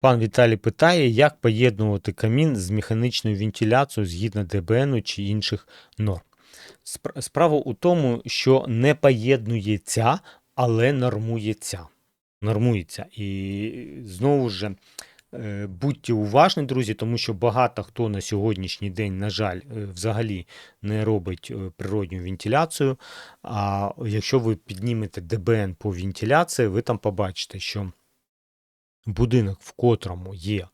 Пан Віталій питає, як поєднувати камін з механічною вентиляцією згідно ДБН чи інших норм. Справа у тому, що не поєднується, але нормується. Нормується. І знову ж, е, будьте уважні, друзі, тому що багато хто на сьогоднішній день, на жаль, е, взагалі не робить е, природню вентиляцію. А якщо ви піднімете ДБН по вентиляції, ви там побачите, що будинок, в котрому є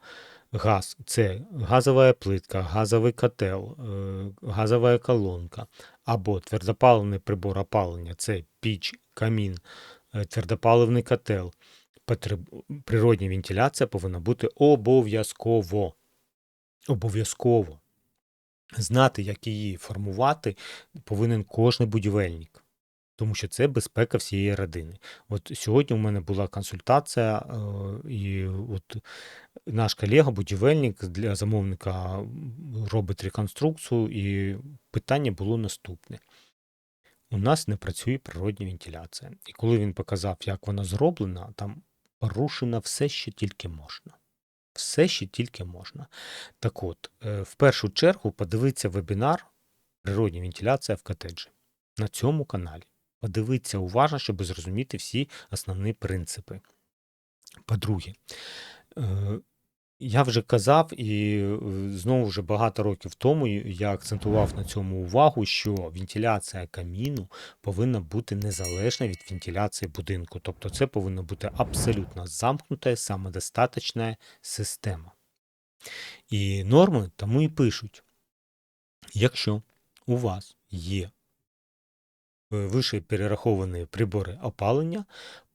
газ, це газова плитка, газовий котел, е, газова колонка, або твердопаливний прибор опалення, це піч, камін, е, твердопаливний котел. Природня вентиляція повинна бути обов'язково. Обов'язково. Знати, як її формувати, повинен кожен будівельник. Тому що це безпека всієї родини. От сьогодні у мене була консультація, е, і от наш колега, будівельник для замовника робить реконструкцію, і питання було наступне. У нас не працює природня вентиляція. І коли він показав, як вона зроблена, там порушено все, що тільки можна. Все, що тільки можна. Так от, е, в першу чергу подивіться вебінар Природня вентиляція в котеджі на цьому каналі. Подивіться уважно, щоб зрозуміти всі основні принципи. По-друге, е, я вже казав, і е, знову вже багато років тому я акцентував на цьому увагу, що вентиляція каміну повинна бути незалежна від вентиляції будинку. Тобто це повинна бути абсолютно замкнута, самодостаточна система. І норми тому і пишуть: якщо у вас є вище перераховані прибори опалення,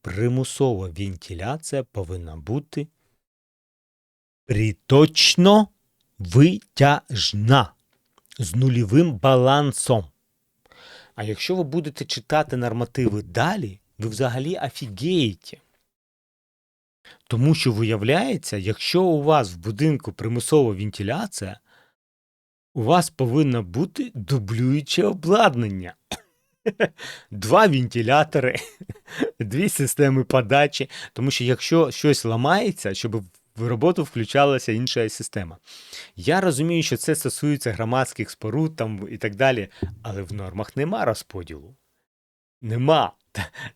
примусова вентиляція повинна бути приточно витяжна з нульовим балансом. А якщо ви будете читати нормативи далі, ви взагалі офігієте. Тому що виявляється, якщо у вас в будинку примусова вентиляція, у вас повинно бути дублююче обладнання. Два вентилятори, дві системи подачі. Тому що якщо щось ламається, щоб в роботу включалася інша система. Я розумію, що це стосується громадських споруд там і так далі, але в нормах нема розподілу. Нема.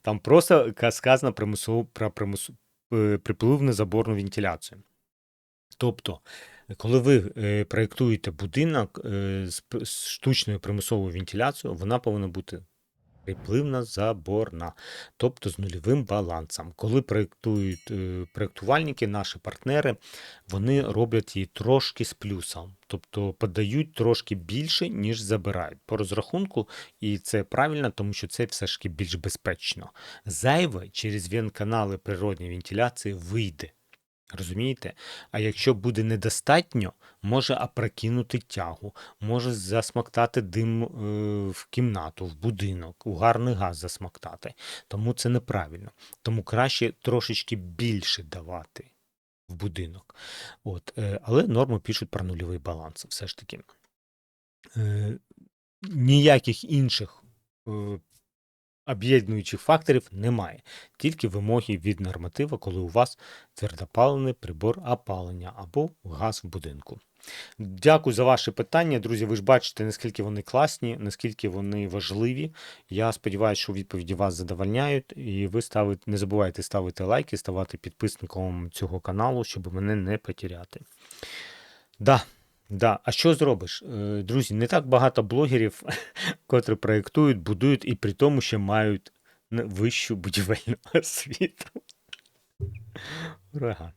Там просто ка- сказано примусово про примусу, е, припливну заборну вентиляцію. Тобто, коли ви е, проєктуєте будинок е, з, з штучною примусовою вентиляцією, вона повинна бути припливна заборна, тобто з нульовим балансом. Коли проєктують е, проєктувальники, наші партнери, вони роблять її трошки з плюсом, тобто подають трошки більше, ніж забирають. По розрахунку, і це правильно, тому що це все ж таки більш безпечно. Зайве через вен-канали природньої вентиляції вийде. Розумієте? А якщо буде недостатньо, може опрокинути тягу, може засмоктати дим е, в кімнату, в будинок, угарний газ засмоктати. Тому це неправильно. Тому краще трошечки більше давати в будинок. От, е, але норми пишуть про нульовий баланс все ж таки. Е, ніяких інших об'єднуючих факторів немає. Тільки вимоги від норматива, коли у вас твердопаливний прибор опалення або газ в будинку. Дякую за ваші питання, друзі. Ви ж бачите, наскільки вони класні, наскільки вони важливі. Я сподіваюся, що відповіді вас задовольняють. І ви ставите, не забувайте ставити лайки, ставати підписником цього каналу, щоб мене не потеряти. Да, да. А що зробиш? Е, Друзі, не так багато блогерів, котрі проєктують, будують і при тому ще мають вищу будівельну освіту. Ураган.